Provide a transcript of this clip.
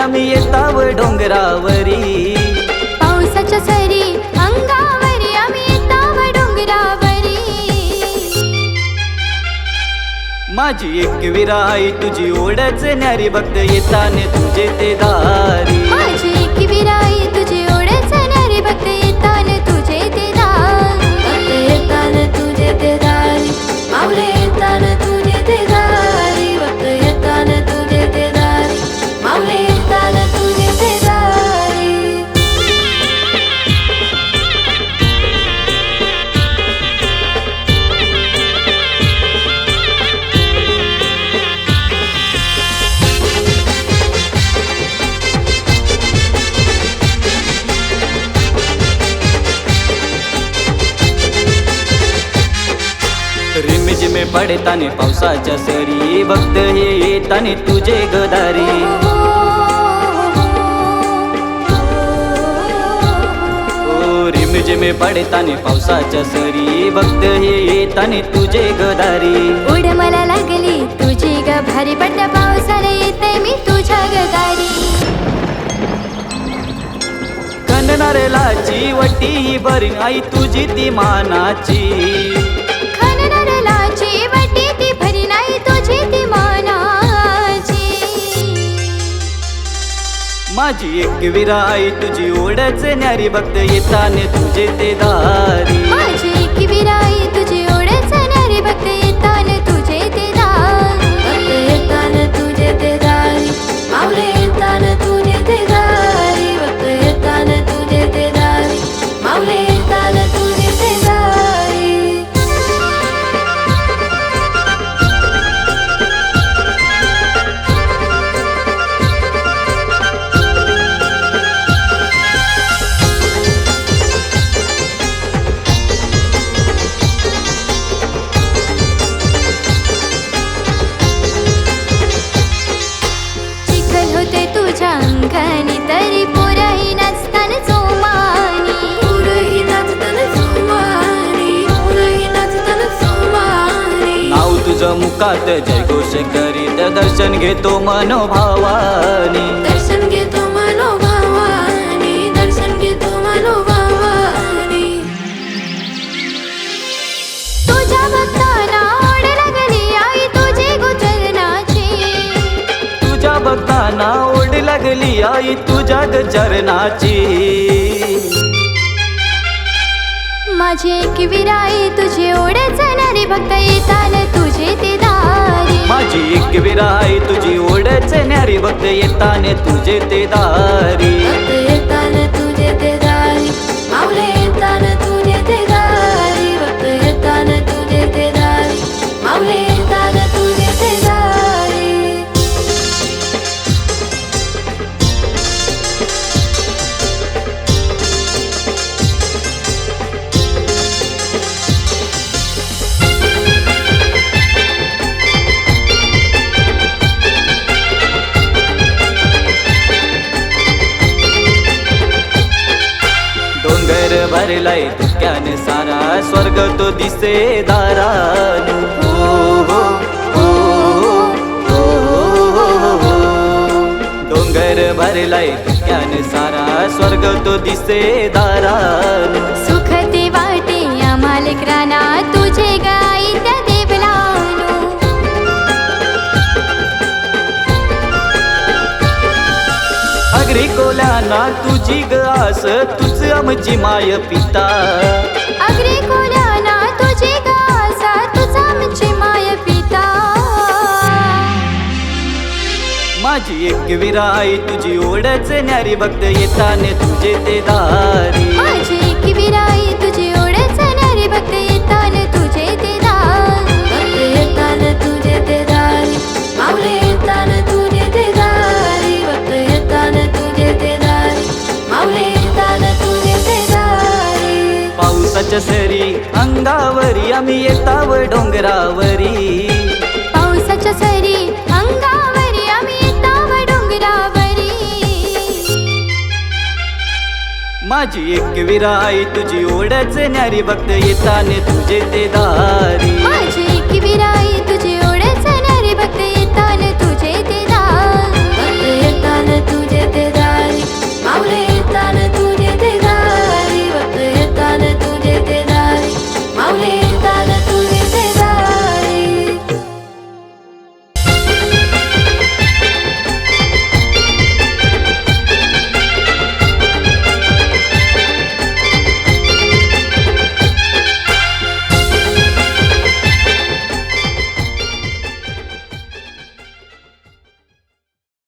आम्ही येताव डोंगरावरी. पावसाच्या सरी अंगावरी आम्ही येताव डोंगरावरी. माझी एक विराई तुझी ओढच न्यारी भक्त येताने तुझे ते दारी. माझी एक विराई पडताने पावसाच्या सरी. भक्त हे येताने तुझे गदारी. ओ रिमझिमे पडताने पावसाच्या सरी. भक्त हे येताने तुझे गदारी. उड मला लागली तुझी ग भारी. पडल्या पावसाला येते मी तुझ्या ग दारी कननारेलाची वटी बरी आई तुझी ती मानाची. माझी एक विराई तुझी ओढच न्यारी भक्त येताने तुझे ते दारी. माझी एक विराई तुझं मुखात जय घोष करीत दर्शन घेतो मनोभावानी. दर्शन घेतो मनोभावानी दर्शन घेतो मनोभावानी. तुझ्या भक्ताना ओढ लागली आई तुझी तुझ्या भक्तांना ओढ लागली आई तुझ्या ग चरणाची माझी एक विराई तुझी ओढच रे भक्त येतान ते माझी एक विराई तुझी ओढच न्यारी भक्त येताने तुझे ते दारी. डोंगर भरलाय धुक्याने सारा स्वर्ग तो दिसे दारान हो, हो, हो, हो, हो, हो. डोंगर भरलाय धुक्याने सारा स्वर्ग तो दिसे दारान अग्री कोल्याना तुझी ग आस तुझ आमची माय पिता. अग्रे कोल्याना तुझे गासा तुझा म्हणजे माय पिता. माझी एक विराई तुझी ओढच न्यारी भक्त येताने तुझे ते दारी. माझी एक विराई पावसाच्या सरी अंगावरी आम्ही येताव डोंगरावरी. पावसाच्या सरी अंगावरी आम्ही येताव डोंगरावरी. माझी एक विराई तुझी ओढच न्यारी भक्त येताने तुझे ते दारी. माझी एक विराई तुझी ओढच रे भक्त